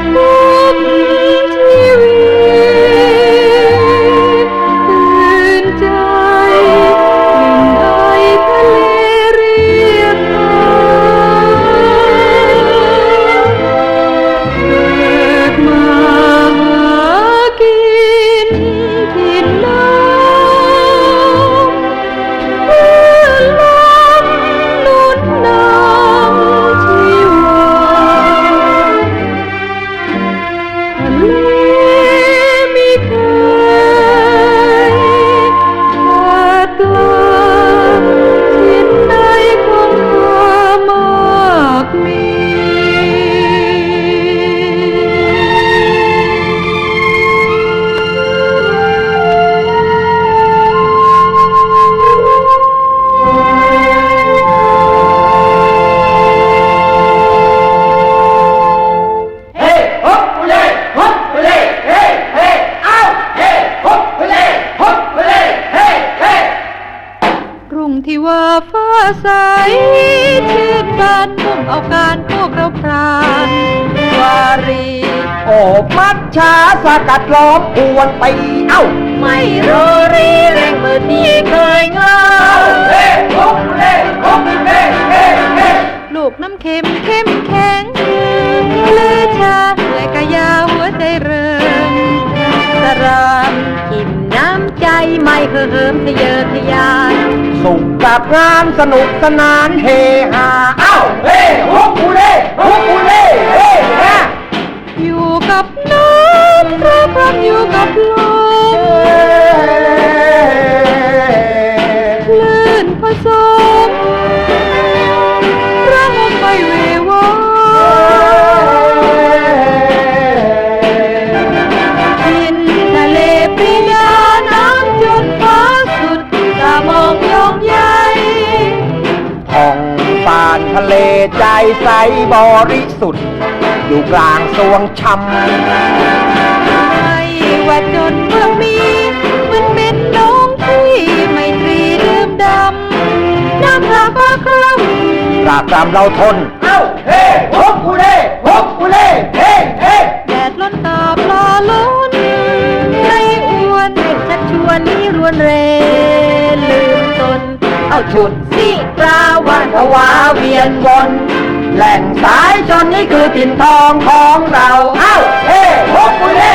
Thank you. ใสชื่นบานมุ่งเอาการพวกเราพรานวารี โอบมัดชาสกัดล้อมอวนตีเอ้า ไม่โรรีเร่งมือที่เคยงาเฮ้ฮกเล่ฮกเล่เฮ้เฮ้ลูกน้ำเค็มเข้มแข็งลือชาและกะยาหัวใจเริมสรามอิ่มน้ำใจไม่เคอะเหิมทะเยอทะยาน สุขกับงานสนุกสนานเฮฮาเอ้าเฮ้ฮกกูเล่ฮกกูเล่เฮ้ฮะอยู่กับน้ำรักรักอยู่กับลม ใจใสบริสุทธิ์ อยู่กลางสวงช้ำไม่ว่าจนเมื่อมีมันเป็นน้องที่ไม่ตรีดื่มดำน้ำพาปาครำรากรำเราทน เอ้าเฮ้ฮกกูเล่ฮกกูเล่เฮ้เฮ้แดดล้นตาปลาล้นในอ้วนชักชวนนี้รวนเรลืมตน เอาชุดสิ ปลาวานภวาเวียนวนแหล่งสายชนนี่คือถิ่นทองของเรา เอ้าเฮ้พวกคุณเล่